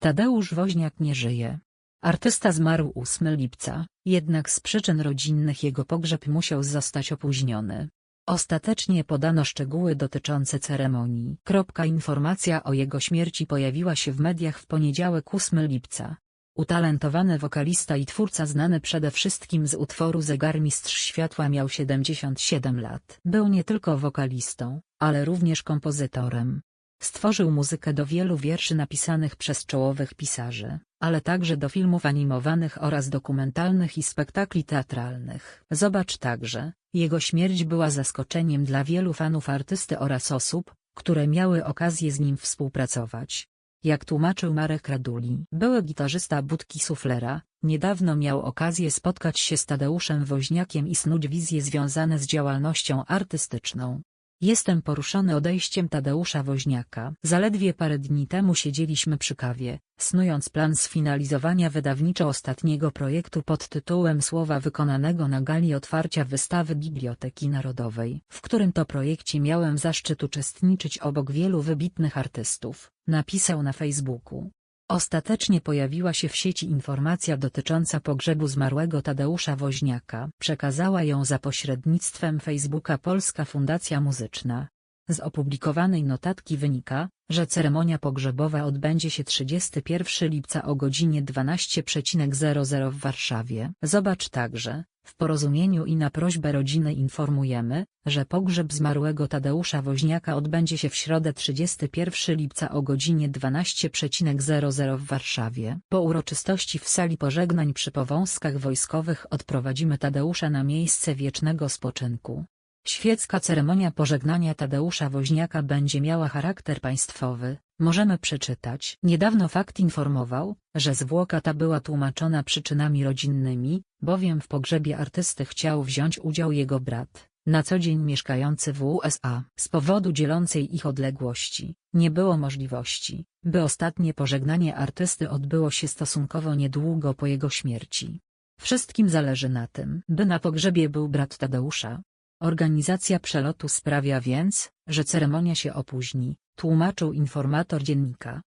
Tadeusz Woźniak nie żyje. Artysta zmarł 8 lipca, jednak z przyczyn rodzinnych jego pogrzeb musiał zostać opóźniony. Ostatecznie podano szczegóły dotyczące ceremonii. Informacja o jego śmierci pojawiła się w mediach w poniedziałek 8 lipca. Utalentowany wokalista i twórca znany przede wszystkim z utworu Zegarmistrz Światła miał 77 lat. Był nie tylko wokalistą, ale również kompozytorem. Stworzył muzykę do wielu wierszy napisanych przez czołowych pisarzy, ale także do filmów animowanych oraz dokumentalnych i spektakli teatralnych. Zobacz także, jego śmierć była zaskoczeniem dla wielu fanów artysty oraz osób, które miały okazję z nim współpracować. Jak tłumaczył Marek Raduli, były gitarzysta Budki Suflera, niedawno miał okazję spotkać się z Tadeuszem Woźniakiem i snuć wizje związane z działalnością artystyczną. Jestem poruszony odejściem Tadeusza Woźniaka. Zaledwie parę dni temu siedzieliśmy przy kawie, snując plan sfinalizowania wydawniczo ostatniego projektu pod tytułem Słowa wykonanego na gali otwarcia wystawy Biblioteki Narodowej, w którym to projekcie miałem zaszczyt uczestniczyć obok wielu wybitnych artystów, napisał na Facebooku. Ostatecznie pojawiła się w sieci informacja dotycząca pogrzebu zmarłego Tadeusza Woźniaka. Przekazała ją za pośrednictwem Facebooka Polska Fundacja Muzyczna. Z opublikowanej notatki wynika, że ceremonia pogrzebowa odbędzie się 31 lipca o godzinie 12.00 w Warszawie. Zobacz także, w porozumieniu i na prośbę rodziny informujemy, że pogrzeb zmarłego Tadeusza Woźniaka odbędzie się w środę 31 lipca o godzinie 12.00 w Warszawie. Po uroczystości w sali pożegnań przy Powązkach Wojskowych odprowadzimy Tadeusza na miejsce wiecznego spoczynku. Świecka ceremonia pożegnania Tadeusza Woźniaka będzie miała charakter państwowy, możemy przeczytać. Niedawno fakt informował, że zwłoka ta była tłumaczona przyczynami rodzinnymi, bowiem w pogrzebie artysty chciał wziąć udział jego brat, na co dzień mieszkający w USA. Z powodu dzielącej ich odległości, nie było możliwości, by ostatnie pożegnanie artysty odbyło się stosunkowo niedługo po jego śmierci. Wszystkim zależy na tym, by na pogrzebie był brat Tadeusza, Organizacja przelotu sprawia więc, że ceremonia się opóźni, tłumaczył informator dziennika.